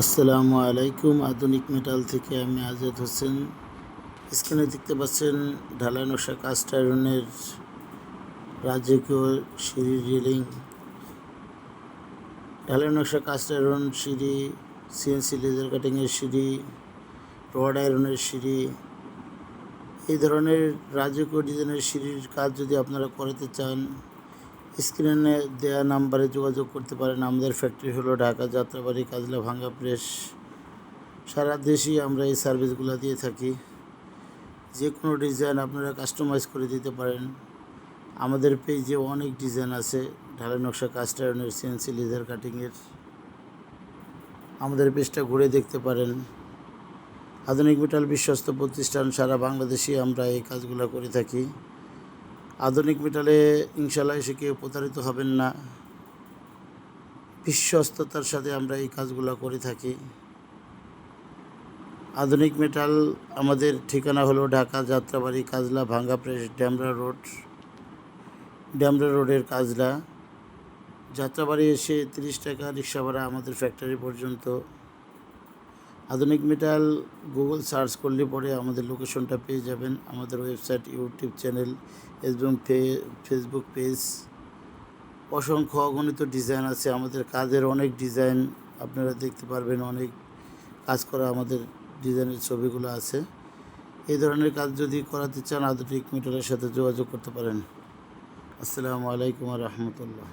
আসসালামু আলাইকুম। আধুনিক মেটাল থেকে আমি আজাদ হোসেন। স্ক্রিনে দেখতে পাচ্ছেন ঢালাই নকশা কাস্ট আয়রনের রাজকীয় সিঁড়ি রেলিং। ঢালাই নকশা কাস্ট আয়রন সিঁড়ি সিএনসি লেজার কাটিংয়ের সিঁড়ি রড আয়রনের সিঁড়ি। এই ধরনের রাজকীয় ডিজাইনের সিঁড়ির কাজ যদি আপনারা করাতে চান স্ক্রিনে দেওয়া নাম্বারে যোগাযোগ করতে পারেন। আমাদের ফ্যাক্টরি হলো ঢাকা যাত্রাবাড়ি কাজলা ভাঙ্গা প্রেস। সারা দেশেই আমরা এই সার্ভিসগুলো দিয়ে থাকি। যে কোনো ডিজাইন আপনারা কাস্টমাইজ করে দিতে পারেন। আমাদের পেজে অনেক ডিজাইন আছে। ঢালাই নকশা কাস্টারনের সিএনসি, লেজার কাটিংয়ের। আমাদের পেজটা ঘুরে দেখতে পারেন। আধুনিক মেটাল বিশ্বস্ত প্রতিষ্ঠান, সারা বাংলাদেশে আমরা এই কাজগুলো করে থাকি। আধুনিক মেটালে ইনশাল্লাহ এসে কেউ প্রতারিত হবেন না। বিশ্বস্ততার সাথে আমরা এই কাজগুলো করে থাকি। আধুনিক মেটাল আমাদের ঠিকানা হলো ঢাকা যাত্রাবাড়ি কাজলা ভাঙ্গা প্রেস ড্যামরা রোড। ড্যামরা রোডের কাজলা। যাত্রাবাড়ি এসে তিরিশ টাকা রিক্সা ভাড়া আমাদের ফ্যাক্টরি পর্যন্ত। আধুনিক মেটাল গুগল সার্চ করলে পরে আমাদের লোকেশনটা পেয়ে যাবেন। আমাদের ওয়েবসাইট ইউটিউব চ্যানেল এবং ফেসবুক পেজ অসংখ্য অগণিত ডিজাইন আছে। আমাদের কাজের অনেক ডিজাইন আপনারা দেখতে পারবেন। অনেক কাজ করা আমাদের ডিজাইনের ছবিগুলো আছে। এই ধরনের কাজ যদি করাতে চান আধুনিক মেটালের সাথে যোগাযোগ করতে পারেন। আসসালামু আলাইকুম রহমতুল্লাহ।